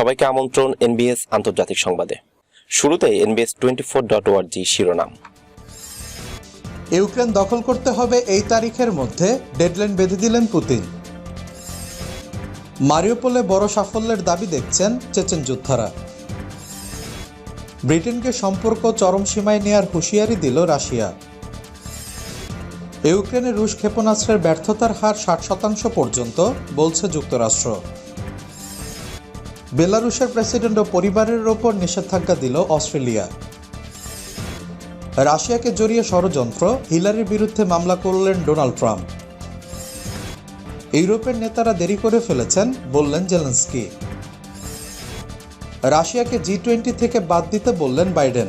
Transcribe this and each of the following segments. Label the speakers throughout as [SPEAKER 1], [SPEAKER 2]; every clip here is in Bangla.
[SPEAKER 1] সবাইকে আমন্ত্রণ এনবিএস আন্তর্জাতিক সংবাদে। শুরুতে এনবিএস টোয়েন্টি ফোর ডট ওয়ার্জি শিরোনাম।
[SPEAKER 2] ইউক্রেন দখল করতে হবে এই তারিখের মধ্যে, ডেডলাইন বেঁধে দিলেন পুতিন। মারিওপোলে বড় সাফল্যের দাবি দেখছেন চেচেন যোদ্ধারা। ব্রিটেনকে সম্পর্ক চরম সীমায় নেয়ার হুঁশিয়ারি দিল রাশিয়া। ইউক্রেনে রুশ ক্ষেপণাস্ত্রের ব্যর্থতার হার ষাট শতাংশ পর্যন্ত, বলছে যুক্তরাষ্ট্র। বেলারুশের প্রেসিডেন্ট ও পরিবারের ওপর নিষেধাজ্ঞা দিল অস্ট্রেলিয়া। রাশিয়াকে জড়িয়ে ষড়যন্ত্র, হিলারির বিরুদ্ধে মামলা করলেন ডোনাল্ড ট্রাম্প। ইউরোপের নেতারা দেরি করে ফেলেছেন, বললেন জেলেন্সকি। রাশিয়াকে জি টোয়েন্টি থেকে বাদ দিতে বললেন বাইডেন।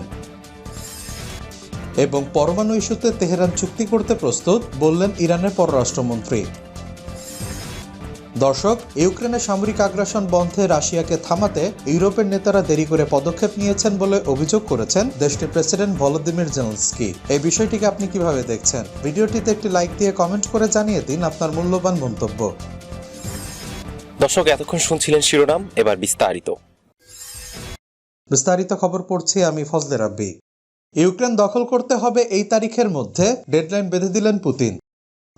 [SPEAKER 2] এবং পরমাণু ইস্যুতে তেহরান চুক্তি করতে প্রস্তুত, বললেন ইরানের পররাষ্ট্রমন্ত্রী। দর্শক ইউক্রেনে সামরিক আগ্রাসন বন্ধে রাশিয়াকে থামাতে ইউরোপের নেতারা দেরি করে পদক্ষেপ নিয়েছেন বলে অভিযোগ করেছেন দেশটির প্রেসিডেন্ট ভলোদিমির জেলেন্সকি। এই বিষয়টিকে আপনি কীভাবে দেখছেন? ভিডিওটিতে একটি লাইক দিয়ে কমেন্ট করে জানিয়ে দিন আপনার মূল্যবান মন্তব্য।
[SPEAKER 1] দর্শক এতক্ষণ শুনছিলেন শিরোনাম এবার বিস্তারিত।
[SPEAKER 2] বিস্তারিত খবর পড়ছি আমি ফজলে রাব্বি। ইউক্রেন দখল করতে হবে এই তারিখের মধ্যে ডেডলাইন বেঁধে দিলেন পুতিন।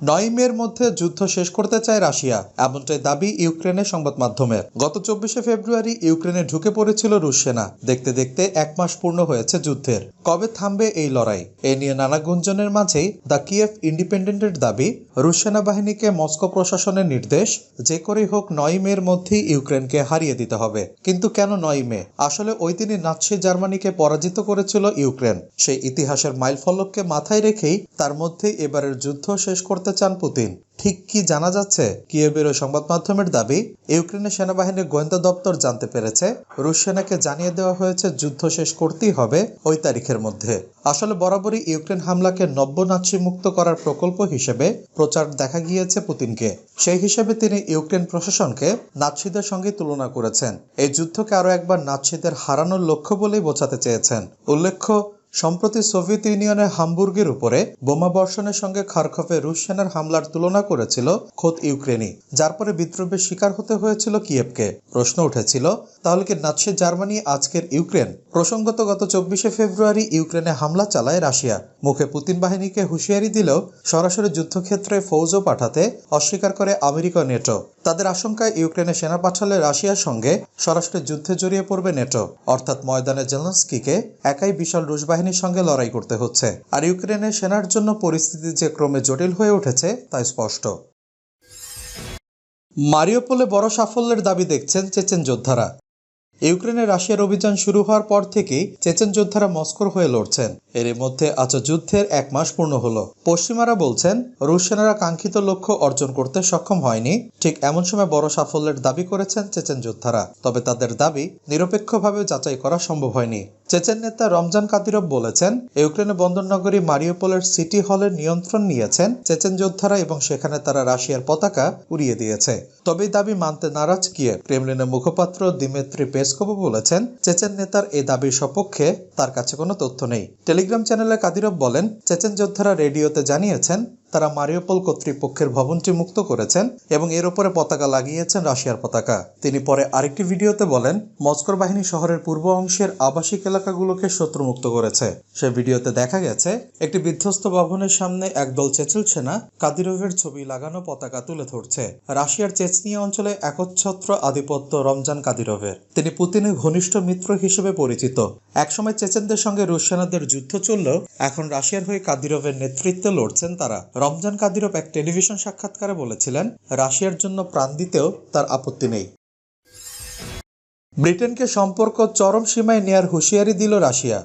[SPEAKER 2] নয় মের মধ্যে যুদ্ধ শেষ করতে চায় রাশিয়া। এমনটাই দাবি ইউক্রেনের সংবাদ মাধ্যমের গত চব্বিশে ফেব্রুয়ারি ইউক্রেনে ঢুকে পড়েছিল রুশ সেনা। দেখতে দেখতে এক মাস পূর্ণ হয়েছে যুদ্ধের। কবে থামবে এই লড়াই? এ নিয়ে নানা গুঞ্জনের মাঝেই দ্য কিয়েভ ইন্ডিপেন্ডেন্টের দাবি, রুশ সেনাবাহিনীকে মস্কো প্রশাসনের নির্দেশ, যে করেই হোক নয় মের মধ্যেই ইউক্রেনকে হারিয়ে দিতে হবে। কিন্তু কেন নয় মে আসলে ওই দিনই নাৎসি জার্মানিকে পরাজিত করেছিল ইউক্রেন। সেই ইতিহাসের মাইলফলককে মাথায় রেখেই তার মধ্যে এবারের যুদ্ধ শেষ করতে চান পুতিন। ঠিক কি জানা যাচ্ছে? কিয়েবের সংবাদ মাধ্যমের দাবি ইউক্রেনের সেনাবাহিনীর গোয়েন্দা দপ্তর জানতে পেরেছে, রুশ সেনাকে জানিয়ে দেওয়া হয়েছে যুদ্ধ শেষ করতেই হবে ওই তারিখের মধ্যে। আসলে বরাবরই ইউক্রেন হামলাকে নব্য নাৎসি মুক্ত করার প্রকল্প হিসেবে প্রচার দেখা গিয়েছে পুতিনকে। সেই হিসেবে তিনি ইউক্রেন প্রশাসনকে নাৎসিদের সঙ্গে তুলনা করেছেন। এই যুদ্ধকে আরও একবার নাৎসিদের হারানোর লক্ষ্য বলেই বোঝাতে চেয়েছেন। উল্লেখ্য সম্প্রতি সোভিয়েত ইউনিয়নের হামবুর্গের উপরে বোমা বর্ষণের সঙ্গে খারখফে রুশ সেনার হামলার তুলনা করেছিল খোদ ইউক্রেনই, যার পরে বিদ্রোহের শিকার হতে হয়েছিল কিয়েভকে। প্রশ্ন উঠেছিল, তাহলে কি নাৎসি জার্মানি আজকের ইউক্রেন? প্রসঙ্গত গত চব্বিশে ফেব্রুয়ারি ইউক্রেনে হামলা চালায় রাশিয়া। মুখে পুতিন বাহিনীকে হুঁশিয়ারি দিলেও সরাসরি যুদ্ধক্ষেত্রে ফৌজও পাঠাতে অস্বীকার করে আমেরিকা নেটো। তাদের আশঙ্কায় ইউক্রেনে সেনা পাঠালে রাশিয়ার সঙ্গে সরাসরি যুদ্ধে জড়িয়ে পড়বে নেটো। অর্থাৎ ময়দানে জেলেন্সকিকে একাই বিশাল রুশ বাহিনীর সঙ্গে লড়াই করতে হচ্ছে। আর ইউক্রেনে সেনার জন্য পরিস্থিতি যে ক্রমে জটিল হয়ে উঠেছে, তা স্পষ্ট। মারিওপোলে বড় সাফল্যের দাবি দেখছেন চেচেন যোদ্ধারা। ইউক্রেনে রাশিয়ার অভিযান শুরু হওয়ার পর থেকেই চেচেন যোদ্ধারা মস্কোর হয়ে লড়ছেন। এর মধ্যে আজ যুদ্ধের এক মাস পূর্ণ হলো। পশ্চিমারা বলছেন, রুশ সেনারা কাঙ্ক্ষিত লক্ষ্য অর্জন করতে সক্ষম হয়নি। ঠিক এমন সময় বড় সাফল্যের দাবি করেছেন চেচেন যোদ্ধারা। তবে তাদের দাবি, নিরপেক্ষভাবে যাচাই করা সম্ভব হয়নি। চেচেন নেতা রমজান কাদিরভ বলেছেন ইউক্রেনের বন্দরনগরী মারিওপোলের সিটি হলের নিয়ন্ত্রণ নিয়েছেন চেচেন যোদ্ধারা এবং সেখানে তারা রাশিয়ার পতাকা উড়িয়ে দিয়েছে। তবে দাবি মানতে নারাজ কিয়ে ক্রেমলিনের মুখপাত্র দিমেত্রি পেসকোভও বলেছেন, চেচেন নেতার এই দাবির সপক্ষে তার কাছে কোনো তথ্য নেই। টেলিগ্রাম চ্যানেলে কাদিরভ বলেন, চেচেন যোদ্ধারা রেডিওতে জানিয়েছেন তারা মারিওপোল কর্তৃপক্ষের ভবনটি মুক্ত করেছেন এবং এর ওপরে পতাকা লাগিয়েছেন রাশিয়ার পতাকা। তিনি পরে আরেকটি ভিডিওতে বলেন, মস্কোর বাহিনী শহরের পূর্ব অংশের আবাসিক এলাকাগুলোকে শত্রুমুক্ত করেছে। সে ভিডিওতে দেখা গেছে, একটি বিধ্বস্ত ভবনের সামনে একদল চেচেল সেনা কাদিরোভের ছবি লাগানো পতাকা তুলে ধরছে। রাশিয়ার চেচনিয়া অঞ্চলে একচ্ছত্র আধিপত্য রমজান কাদিরোভের। তিনি পুতিনের ঘনিষ্ঠ মিত্র হিসেবে পরিচিত। একসময় চেচেনদের সঙ্গে রুশ সেনাদের যুদ্ধ চললেও এখন রাশিয়ার হয়ে কাদিরোভের নেতৃত্বে লড়ছেন তারা। রমজান কাদিরভ এক টেলিভিশন সাক্ষাৎকারে বলেছিলেন, রাশিয়ার জন্য প্রাণ দিতেও তার আপত্তি নেই। ব্রিটেনকে সম্পর্ক চরম সীমায় নেয়ার হুঁশিয়ারি দিল রাশিয়া।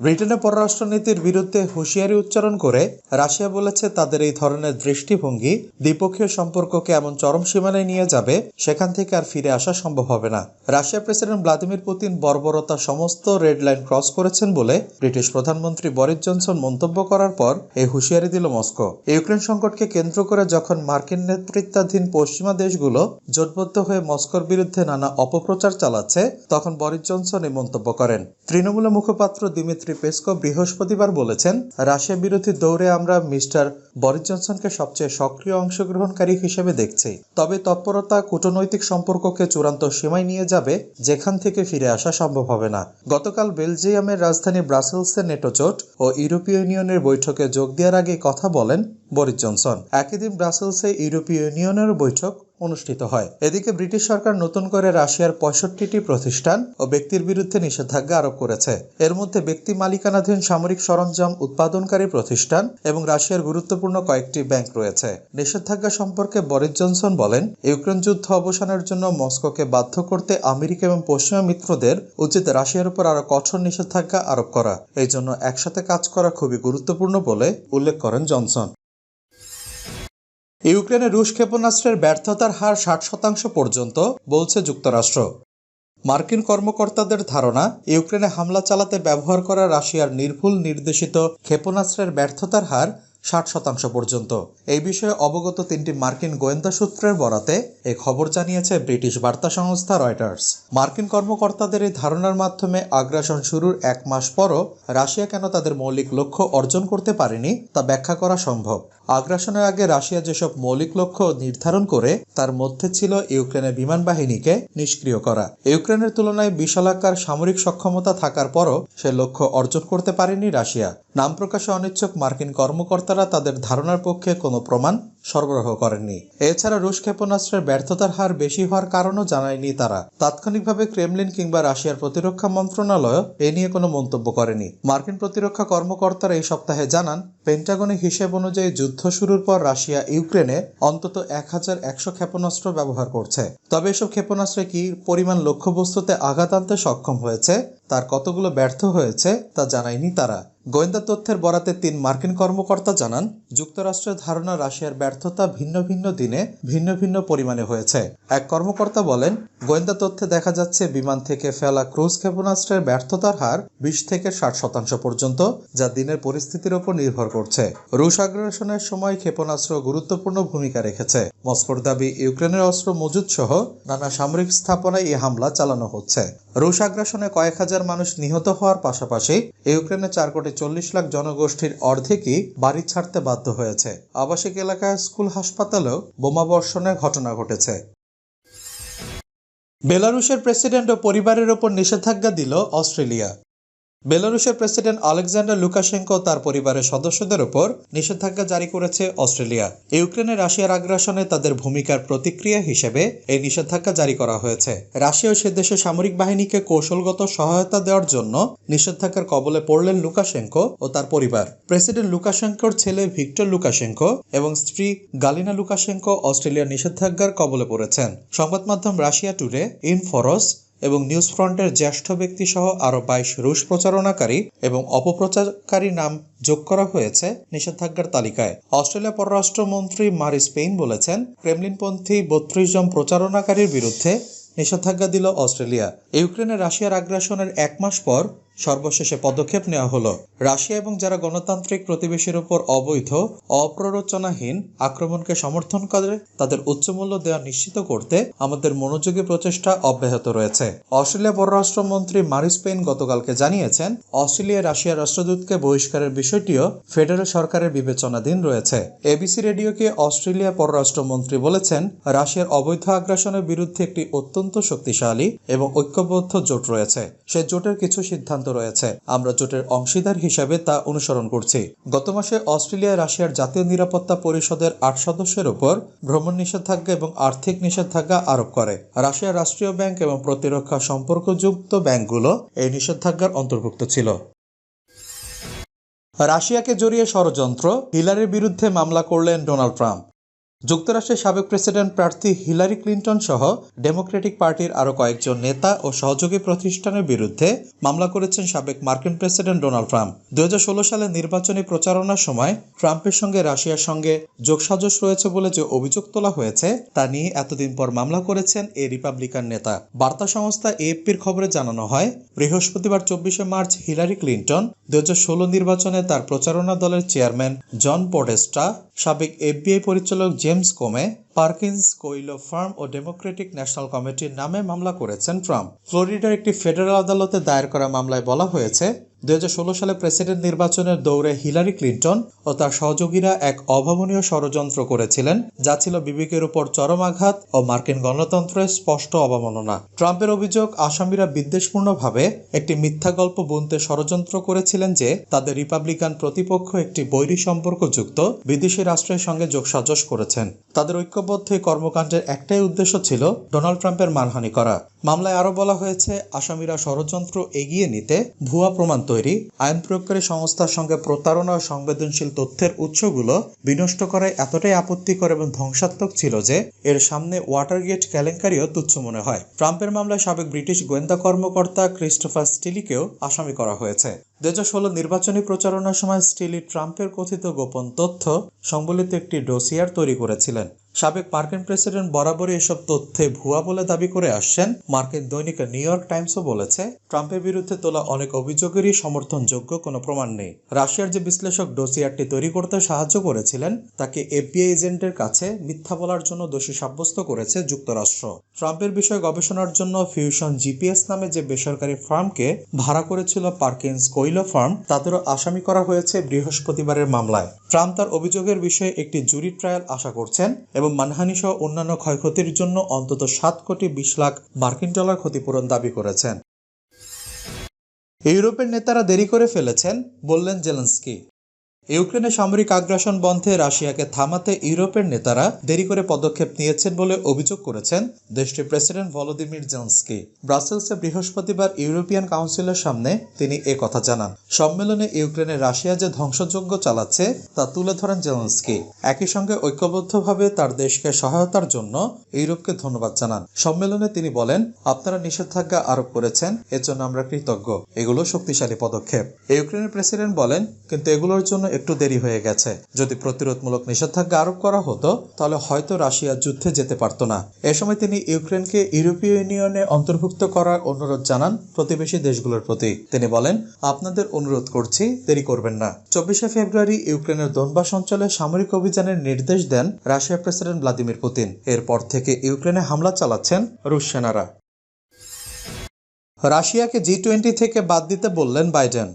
[SPEAKER 2] ব্রিটেনের পররাষ্ট্রনীতির বিরুদ্ধে হুঁশিয়ারি উচ্চারণ করে রাশিয়া বলেছে তাদের এই ধরনের দৃষ্টিভঙ্গি দ্বিপক্ষীয় সম্পর্ককে এমন চরম সীমানায় নিয়ে যাবে, সেখান থেকে আর ফিরে আসা সম্ভব হবে না। রাশিয়ার প্রেসিডেন্ট ভ্লাদিমির পুতিন বর্বরতা সমস্ত রেড লাইন ক্রস করেছেন বলে ব্রিটিশ প্রধানমন্ত্রী বরিস জনসন মন্তব্য করার পর এই হুঁশিয়ারি দিল মস্কো। ইউক্রেন সংকটকে কেন্দ্র করে যখন মার্কিন নেতৃত্বাধীন পশ্চিমা দেশগুলো জোটবদ্ধ হয়ে মস্কোর বিরুদ্ধে নানা অপপ্রচার চালাচ্ছে, তখন বরিস জনসন এই মন্তব্য করেন। তৃণমূলের মুখপাত্র দিমিত্রি অর্থমন্ত্রী পেসকো বৃহস্পতিবার বলেছেন রাশিয়া বিরোধী দৌড়ে আমরা মিস্টার বরিস জনসনকে সবচেয়ে সক্রিয় অংশগ্রহণকারী হিসেবে দেখছি। তবে তৎপরতা, কূটনৈতিক সম্পর্ককে চূড়ান্ত সীমায় নিয়ে যাবে, যেখান থেকে ফিরে আসা সম্ভব হবে না। গতকাল বেলজিয়ামের রাজধানী ব্রাসেলসের নেটো জোট ও ইউরোপীয় ইউনিয়নের বৈঠকে যোগ দেওয়ার আগে কথা বলেন বরিস জনসন। একই দিন ব্রাসেলসে ইউরোপীয় ইউনিয়নের বৈঠক অনুষ্ঠিত হয়। এদিকে ব্রিটিশ সরকার নতুন করে রাশিয়ার পঁয়ষট্টিটি প্রতিষ্ঠান ও ব্যক্তির বিরুদ্ধে নিষেধাজ্ঞা আরোপ করেছে। এর মধ্যে ব্যক্তি মালিকানাধীন সামরিক সরঞ্জাম উৎপাদনকারী প্রতিষ্ঠান এবং রাশিয়ার গুরুত্বপূর্ণ কয়েকটি ব্যাংক রয়েছে। নিষেধাজ্ঞা সম্পর্কে বরিস জনসন বলেন, ইউক্রেন যুদ্ধ অবসানের জন্য মস্কোকে বাধ্য করতে আমেরিকা এবং পশ্চিমা মিত্রদের উচিত রাশিয়ার উপর আরও কঠোর নিষেধাজ্ঞা আরোপ করা। এই জন্য একসাথে কাজ করা খুবই গুরুত্বপূর্ণ বলে উল্লেখ করেন জনসন। ইউক্রেনে রুশ ক্ষেপণাস্ত্রের ব্যর্থতার হার ষাট শতাংশ পর্যন্ত, বলছে যুক্তরাষ্ট্র। মার্কিন কর্মকর্তাদের ধারণা, ইউক্রেনে হামলা চালাতে ব্যবহার করা রাশিয়ার নির্ভুল নির্দেশিত ক্ষেপণাস্ত্রের ব্যর্থতার হার ষাট শতাংশ পর্যন্ত। এই বিষয়ে অবগত তিনটি মার্কিন গোয়েন্দা সূত্রের বরাতে এ খবর জানিয়েছে ব্রিটিশ বার্তা সংস্থা রয়টার্স। মার্কিন কর্মকর্তাদের এই ধারণার মাধ্যমে আগ্রাসন শুরুর এক মাস পরও রাশিয়া কেন তাদের মৌলিক লক্ষ্য অর্জন করতে পারেনি তা ব্যাখ্যা করা সম্ভব। আগ্রাসনের আগে রাশিয়া যেসব মৌলিক লক্ষ্য নির্ধারণ করে, তার মধ্যে ছিল ইউক্রেনের বিমান বাহিনীকে নিষ্ক্রিয় করা। ইউক্রেনের তুলনায় বিশালাকার সামরিক সক্ষমতা থাকার পরও সে লক্ষ্য অর্জন করতে পারেনি রাশিয়া। নাম প্রকাশে অনিচ্ছুক মার্কিন কর্মকর্তারা তাদের ধারণার পক্ষে কোনো প্রমাণ সরবরাহ করেননি। এছাড়া রুশ ক্ষেপণাস্ত্রের ব্যর্থতার হার বেশি হওয়ার কারণও জানায়নি তারা। তাৎক্ষণিকভাবে ক্রেমলিন কিংবা রাশিয়ার প্রতিরক্ষা মন্ত্রণালয় এ নিয়ে কোনো মন্তব্য করেনি। মার্কিন প্রতিরক্ষা কর্মকর্তারা এই সপ্তাহে জানান, পেন্টাগনের হিসেব অনুযায়ী যুদ্ধ শুরুর পর রাশিয়া ইউক্রেনে অন্তত এক হাজার একশো ক্ষেপণাস্ত্র ব্যবহার করছে। তবে এসব ক্ষেপণাস্ত্রে কি পরিমাণ লক্ষ্যবস্তুতে আঘাত আনতে সক্ষম হয়েছে, তার কতগুলো ব্যর্থ হয়েছে তা জানায়নি তারা। গোয়েন্দা তথ্যের বরাতে তিন মার্কিন কর্মকর্তা জানান, যুক্তরাষ্ট্রের ধারণা রাশিয়ার ব্যর্থতা ভিন্ন ভিন্ন দিনে ভিন্ন ভিন্ন পরিমাণে হয়েছে। এক কর্মকর্তা বলেন, গোয়েন্দা তথ্যে দেখা যাচ্ছে বিমান থেকে ফেলা ক্রুজ ক্ষেপণাস্ত্রের ব্যর্থতার হার বিশ থেকে ষাট শতাংশ পর্যন্ত, যা দিনের পরিস্থিতির উপর নির্ভর করছে। রুশ আগ্রাসনের সময় ক্ষেপণাস্ত্র গুরুত্বপূর্ণ ভূমিকা রেখেছে। মস্কোর দাবি, ইউক্রেনের অস্ত্র মজুদ সহ নানা সামরিক স্থাপনায় এই হামলা চালানো হচ্ছে। রুশ আগ্রাসনে কয়েক হাজার মানুষ নিহত হওয়ার পাশাপাশি ইউক্রেনে চার কোটি চল্লিশ লাখ জনগোষ্ঠীর অর্ধেকই বাড়ি ছাড়তে বাধ্য হয়েছে। আবাসিক এলাকায় স্কুল, হাসপাতালেও বোমাবর্ষণের ঘটনা ঘটেছে। বেলারুশের প্রেসিডেন্ট ও পরিবারের ওপর নিষেধাজ্ঞা দিল অস্ট্রেলিয়া। বেলারুশের প্রেসিডেন্ট আলেকজান্ডার লুকাশেঙ্কো তার পরিবারের সদস্যদের উপর নিষেধাজ্ঞা জারি করেছে অস্ট্রেলিয়া। ইউক্রেনে রাশিয়ার আগ্রাসনে তাদের ভূমিকার প্রতিক্রিয়া হিসেবে এই নিষেধাজ্ঞা জারি করা হয়েছে। রাশিয়া সে দেশের সামরিক বাহিনীকে কৌশলগত সহায়তা দেওয়ার জন্য নিষেধাজ্ঞার কবলে পড়লেন লুকাশেঙ্কো ও তার পরিবার। প্রেসিডেন্ট লুকাশেঙ্কোর ছেলে ভিক্টর লুকাশেঙ্কো এবং স্ত্রী গালিনা লুকাশেঙ্কো অস্ট্রেলিয়ার নিষেধাজ্ঞার কবলে পড়েছেন। সংবাদ মাধ্যম রাশিয়া টুডে ইনফরস এবং নিউজ ফ্রন্টের জ্যেষ্ঠ ব্যক্তি সহ আরও বাইশ রুশ প্রচারণাকারী এবং অপপ্রচারকারী নাম যোগ করা হয়েছে নিষেধাজ্ঞার তালিকায়। অস্ট্রেলিয়া পররাষ্ট্রমন্ত্রী মারি স্পেইন বলেছেন, ক্রেমলিনপন্থী বত্রিশ জন প্রচারণাকারীর বিরুদ্ধে নিষেধাজ্ঞা দিল অস্ট্রেলিয়া। ইউক্রেনে রাশিয়ার আগ্রাসনের এক মাস পর সর্বশেষে পদক্ষেপ নেওয়া হলো। রাশিয়া এবং যারা গণতান্ত্রিক প্রতিবেশীর উপর অবৈধ, অপ্ররোচনাহীন আক্রমণকে সমর্থন করে, তাদের উচ্চমূল্য দেওয়া নিশ্চিত করতে আমাদের মনোযোগী প্রচেষ্টা অব্যাহত রয়েছে। অস্ট্রেলিয়া পররাষ্ট্রমন্ত্রী মারি স্পেন গতকালকে জানিয়েছেন, অস্ট্রেলিয়া রাশিয়ার রাষ্ট্রদূতকে বহিষ্কারের বিষয়টিও ফেডারেল সরকারের বিবেচনাধীন রয়েছে। এবিসি রেডিওকে অস্ট্রেলিয়া পররাষ্ট্রমন্ত্রী বলেছেন, রাশিয়ার অবৈধ আগ্রাসনের বিরুদ্ধে একটি অত্যন্ত শক্তিশালী এবং ঐক্যবদ্ধ জোট রয়েছে। সে জোটের কিছু সিদ্ধান্ত রয়েছে। আমরা জোটের অংশীদার হিসাবে তা অনুসরণ করছি। গত মাসে অস্ট্রেলিয়া রাশিয়ার জাতীয় নিরাপত্তা পরিষদের আট সদস্যের উপর ভ্রমণ নিষেধাজ্ঞা এবং আর্থিক নিষেধাজ্ঞা আরোপ করে। রাশিয়ার রাষ্ট্রীয় ব্যাংক এবং প্রতিরক্ষা সম্পর্কযুক্ত ব্যাংকগুলো এই নিষেধাজ্ঞার অন্তর্ভুক্ত ছিল। রাশিয়াকে জড়িয়ে ষড়যন্ত্র হিলারির বিরুদ্ধে মামলা করলেন ডোনাল্ড ট্রাম্প। যুক্তরাষ্ট্রের সাবেক প্রেসিডেন্ট প্রার্থী হিলারি ক্লিন্টন সহ ডেমোক্রেটিক পার্টির আরও কয়েকজন নেতা ও সহযোগী প্রতিষ্ঠানের বিরুদ্ধে মামলা করেছেন সাবেক মার্কিন প্রেসিডেন্ট ডোনাল্ড ট্রাম্প। দু সালে নির্বাচনী প্রচারণার সময় ট্রাম্পের সঙ্গে রাশিয়ার সঙ্গে যোগসাজশ রয়েছে বলে যে অভিযোগ তোলা হয়েছে, তা নিয়ে এতদিন পর মামলা করেছেন এই রিপাবলিকান নেতা। বার্তা সংস্থা এএফপির খবরে জানানো হয়, বৃহস্পতিবার চব্বিশে মার্চ হিলারি ক্লিন্টন দুই হাজার ষোলো নির্বাচনে তার প্রচারণা দলের চেয়ারম্যান জন পোডেস্টা, সাবেক এফবিআই পরিচালক James Comey Perkins Coie firm ও ডেমোক্রেটিক ন্যাশনাল কমিটির নামে মামলা করেছেন ট্রাম্প। ফ্লোরিডার একটি ফেডারেল আদালতে দায়ের করা মামলায় বলা হয়েছে দুই হাজার ষোলো সালে প্রেসিডেন্ট নির্বাচনের দৌড়ে হিলারি ক্লিন্টন ও তার সহযোগীরা এক অভাবনীয় ষড়যন্ত্র করেছিলেন, যা ছিল বিবেকের উপর চরম আঘাত ও মার্কিন গণতন্ত্রের স্পষ্ট অবমাননা। ট্রাম্পের অভিযোগ, আসামিরা বিদ্বেষপূর্ণভাবে একটি মিথ্যা গল্প বুনতে ষড়যন্ত্র করেছিলেন যে, তাদের রিপাবলিকান প্রতিপক্ষ একটি বৈরী সম্পর্কযুক্ত বিদেশি রাষ্ট্রের সঙ্গে যোগসাজশ করেছেন। তাদের ঐক্যবদ্ধ কর্মকাণ্ডের একটাই উদ্দেশ্য ছিল ডোনাল্ড ট্রাম্পের মানহানি করা। মামলায় আরও বলা হয়েছে, আসামিরা ষড়যন্ত্র এগিয়ে নিতে ভুয়া প্রমাণ তৈরি, আইন প্রয়োগকারী সংস্থার সঙ্গে প্রতারণা ও সংবেদনশীল তথ্যের উৎসগুলো বিনষ্ট করায় এতটাই আপত্তিকর এবং ধ্বংসাত্মক ছিল যে এর সামনে ওয়াটারগেট কেলেঙ্কারিও তুচ্ছ মনে হয়। ট্রাম্পের মামলায় সাবেক ব্রিটিশ গোয়েন্দা কর্মকর্তা ক্রিস্টোফার স্টিলিকেও আসামি করা হয়েছে। দু ষোলো নির্বাচনী প্রচারণার সময় স্টিলি ট্রাম্পের কথিত গোপন তথ্য সংবলিত একটি ডোসিয়ার তৈরি করেছিলেন। সাবেক মার্কিন প্রেসিডেন্ট বরাবরই এসব তথ্যে ভুয়া বলে দাবি করে আসছেন। মার্কিন দৈনিক নিউ ইয়র্ক টাইমসও বলেছে, ট্রাম্পের বিরুদ্ধে তোলা অনেক অভিযোগেরই সমর্থনযোগ্য কোনো প্রমাণ নেই। রাশিয়ার যে বিশ্লেষক ডোসিয়ারটি তৈরি করতে সাহায্য করেছিলেন, তাকে এফবিআই এজেন্টের কাছে মিথ্যা বলার জন্য দোষী সাব্যস্ত করেছে যুক্তরাষ্ট্র। ট্রাম্পের বিষয়ে গবেষণার জন্য ফিউশন জিপিএস নামে যে বেসরকারি ফার্মকে ভাড়া করেছিল পার্কিন্স কৈল ফার্ম তাদেরও আসামি করা হয়েছে বৃহস্পতিবারের মামলায়। ট্রাম্প তার অভিযোগের বিষয়ে একটি জুরি ট্রায়াল আশা করছেন এবং মানহানি সহ অন্যান্য ক্ষয়ক্ষতির জন্য অন্তত সাত কোটি বিশ লাখ মার্কিন ডলার ক্ষতিপূরণ দাবি করেছেন। ইউরোপের নেতারা দেরি করে ফেলেছেন, বললেন জেলেন্সকি। ইউক্রেনে সামরিক আগ্রাসন বন্ধে রাশিয়াকে থামাতে ইউরোপের নেতারা দেরি করে পদক্ষেপ নিয়েছেন বলে অভিযোগ করেছেন দেশটির প্রেসিডেন্ট ভলোদিমির জেলেন্সকি। ব্রাসেলসে বৃহস্পতিবার ইউরোপিয়ান কাউন্সিলের সামনে তিনি এ কথা জানান। সম্মেলনে ইউক্রেনে রাশিয়া যে ধ্বংসযজ্ঞ চালাচ্ছে, তা তুলে ধরেন জেলেন্সকি। একই সঙ্গে ঐক্যবদ্ধভাবে তার দেশকে সহায়তার জন্য ইউরোপকে ধন্যবাদ জানান। সম্মেলনে তিনি বলেন, আপনারা নিষেধাজ্ঞা আরোপ করেছেন, এর জন্য আমরা কৃতজ্ঞ। এগুলো শক্তিশালী পদক্ষেপ। ইউক্রেনের প্রেসিডেন্ট বলেন, কিন্তু এগুলোর জন্য একটু দেরি হয়ে গেছে। যদি প্রতিরোধমূলক নিষেধাজ্ঞা আরোপ করা হতো, তাহলে হয়তো রাশিয়া যুদ্ধে যেতে পারত না। এ সময় তিনি ইউক্রেনকে ইউরোপীয় ইউনিয়নে অন্তর্ভুক্ত করার অনুরোধ জানান প্রতিবেশী দেশগুলোর প্রতি। তিনি বলেন, আপনাদের অনুরোধ করছি, দেরি করবেন না। চব্বিশে ফেব্রুয়ারি ইউক্রেনের দোনবাস অঞ্চলে সামরিক অভিযানের নির্দেশ দেন রাশিয়ার প্রেসিডেন্ট ভ্লাদিমির পুতিন। এরপর থেকে ইউক্রেনে হামলা চালাচ্ছেন রুশ সেনারা। রাশিয়াকে জি টোয়েন্টি থেকে বাদ দিতে বললেন বাইডেন।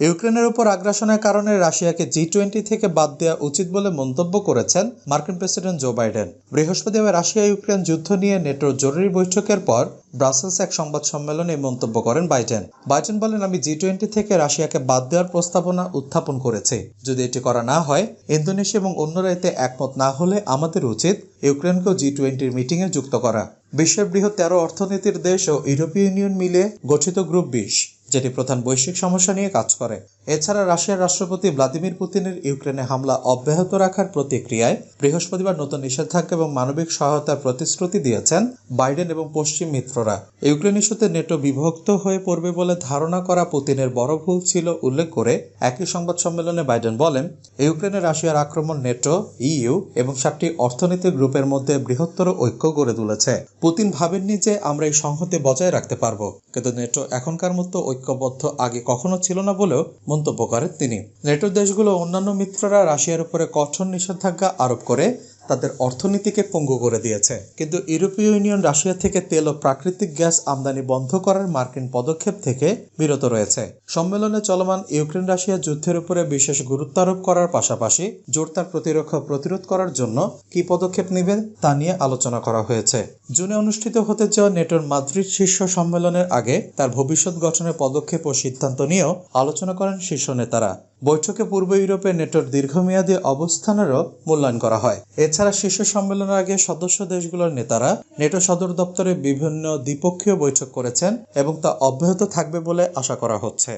[SPEAKER 2] ইউক্রেনের উপর আগ্রাসনের কারণে রাশিয়াকে জি টোয়েন্টি থেকে বাদ দেওয়া উচিত বলে মন্তব্য করেছেন মার্কিন প্রেসিডেন্ট জো বাইডেন। বৃহস্পতিবার রাশিয়া ইউক্রেন যুদ্ধ নিয়ে নেটোর জরুরি বৈঠকের পর ব্রাসেলস এক সংবাদ সম্মেলনে এই মন্তব্য করেন বাইডেন। বাইডেন বলেন, আমি জি টোয়েন্টি থেকে রাশিয়াকে বাদ দেওয়ার প্রস্তাবনা উত্থাপন করেছি। যদি এটি করা না হয়, ইন্দোনেশিয়া এবং অন্যরা এতে একমত না হলে আমাদের উচিত ইউক্রেনকেও জি টোয়েন্টির মিটিংয়ে যুক্ত করা। বিশ্বের বৃহৎ তেরো অর্থনীতির দেশ ও ইউরোপীয় ইউনিয়ন মিলে গঠিত গ্রুপ বিশ। যেটি প্রধান বৈশ্বিক সমস্যা নিয়ে কাজ করে। এছাড়া রাশিয়ার রাষ্ট্রপতি ভ্লাদিমির পুতিনের ইউক্রেনে হামলা অব্যাহত রাখার প্রতিক্রিয়ায় বৃহস্পতিবার নতুন নিষেধাজ্ঞা এবং মানবিক সহায়তার প্রতিশ্রুতি দিয়েছেন বাইডেন এবং পশ্চিম মিত্ররা। ইউক্রেন ইস্যুতে নেটো বিভক্ত হয়ে পড়বে বলে ধারণা করা পুতিনের বড় ভুল ছিল উল্লেখ করে একই সংবাদ সম্মেলনে বাইডেন বলেন, ইউক্রেনে রাশিয়ার আক্রমণ নেটো, ইইউ এবং সাতটি অর্থনৈতিক গ্রুপের মধ্যে বৃহত্তর ঐক্য গড়ে তুলেছে। পুতিন ভাবেননি যে আমরা এই সংহতি বজায় রাখতে পারব। কিন্তু নেটো এখনকার মতো ঐক্যবদ্ধ আগে কখনো ছিল না বলেও মন্তব্য করেন তিনি। নেটোর দেশগুলো অন্যান্য মিত্ররা রাশিয়ার উপরে কঠোর নিষেধাজ্ঞা আরোপ করে তাদের অর্থনীতিকে পঙ্গু করে দিয়েছে। কিন্তু ইউরোপীয় ইউনিয়ন রাশিয়া থেকে তেল ও প্রাকৃতিক গ্যাস আমদানি বন্ধ করার মার্কিন পদক্ষেপ থেকে বিরত রয়েছে। সম্মেলনে চলমান ইউক্রেন রাশিয়া যুদ্ধের উপরে বিশেষ গুরুত্ব আরোপ করার পাশাপাশি জোরদার প্রতিরক্ষা প্রতিরোধ করার জন্য কি পদক্ষেপ নেবে তা নিয়ে আলোচনা করা হয়েছে। জুনে অনুষ্ঠিত হতে যাওয়া নেটোর মাদ্রিদ শীর্ষ সম্মেলনের আগে তার ভবিষ্যৎ গঠনের পদক্ষেপ ও সিদ্ধান্ত নিয়েও আলোচনা করেন শীর্ষ নেতারা। বৈঠকে পূর্ব ইউরোপে নেটোর দীর্ঘমেয়াদী অবস্থানেরও মূল্যায়ন করা হয়। এছাড়া শীর্ষ সম্মেলনের আগে সদস্য দেশগুলোর নেতারা নেটো সদর দপ্তরে বিভিন্ন দ্বিপক্ষীয় বৈঠক করেছেন এবং তা অব্যাহত থাকবে বলে আশা করা হচ্ছে।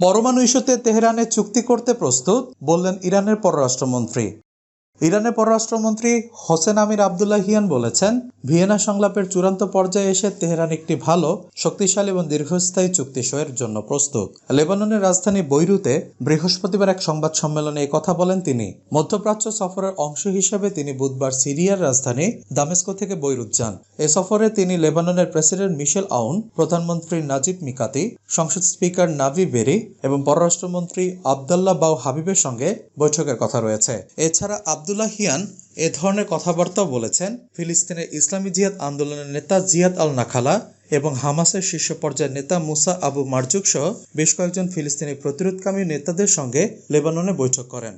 [SPEAKER 2] পরমাণু ইস্যুতে তেহরানে চুক্তি করতে প্রস্তুত, বললেন ইরানের পররাষ্ট্রমন্ত্রী। ইরানের পররাষ্ট্রমন্ত্রী হোসেন আমির আবদুল্লাহিয়ান বলেছেন, ভিয়েনা সংলাপের চূড়ান্ত পর্যায়ে এসে তেহরান একটি ভালো, শক্তিশালী এবং দীর্ঘস্থায়ী চুক্তি সইয়ের জন্য প্রস্তুত। লেবাননের রাজধানী বৈরুতে বৃহস্পতিবার এক সংবাদ সম্মেলনে কথা বলেন তিনি। মধ্যপ্রাচ্য সফরের অংশ হিসেবে তিনি বুধবার সিরিয়ার রাজধানী দামেস্কো থেকে বৈরুত যান। এ সফরে তিনি লেবাননের প্রেসিডেন্ট মিশেল আউন, প্রধানমন্ত্রী নাজিব মিকাতি, সংসদ স্পিকার নাভি বেরি এবং পররাষ্ট্রমন্ত্রী আবদাল্লাহ বাউ হাবিবের সঙ্গে বৈঠকের কথা রয়েছে। এছাড়া আবদুল্লাহ হিয়ান এ ধরনের কথাবার্তাও বলেছেন, ফিলিস্তিনের ইসলামী জিহাদ আন্দোলনের নেতা জিয়াদ আল নাখালা এবং হামাসের শীর্ষ পর্যায়ের নেতা মুসা আবু মারজুক সহ বেশ কয়েকজন ফিলিস্তিনি প্রতিরোধকামী নেতাদের সঙ্গে লেবাননে বৈঠক করেন।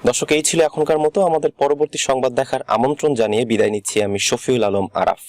[SPEAKER 1] দর্শক, এই ছিল এখনকার মতো। আমাদের পরবর্তী সংবাদ দেখার আমন্ত্রণ জানিয়ে বিদায় নিচ্ছি আমি শফিউল আলম আরাফ।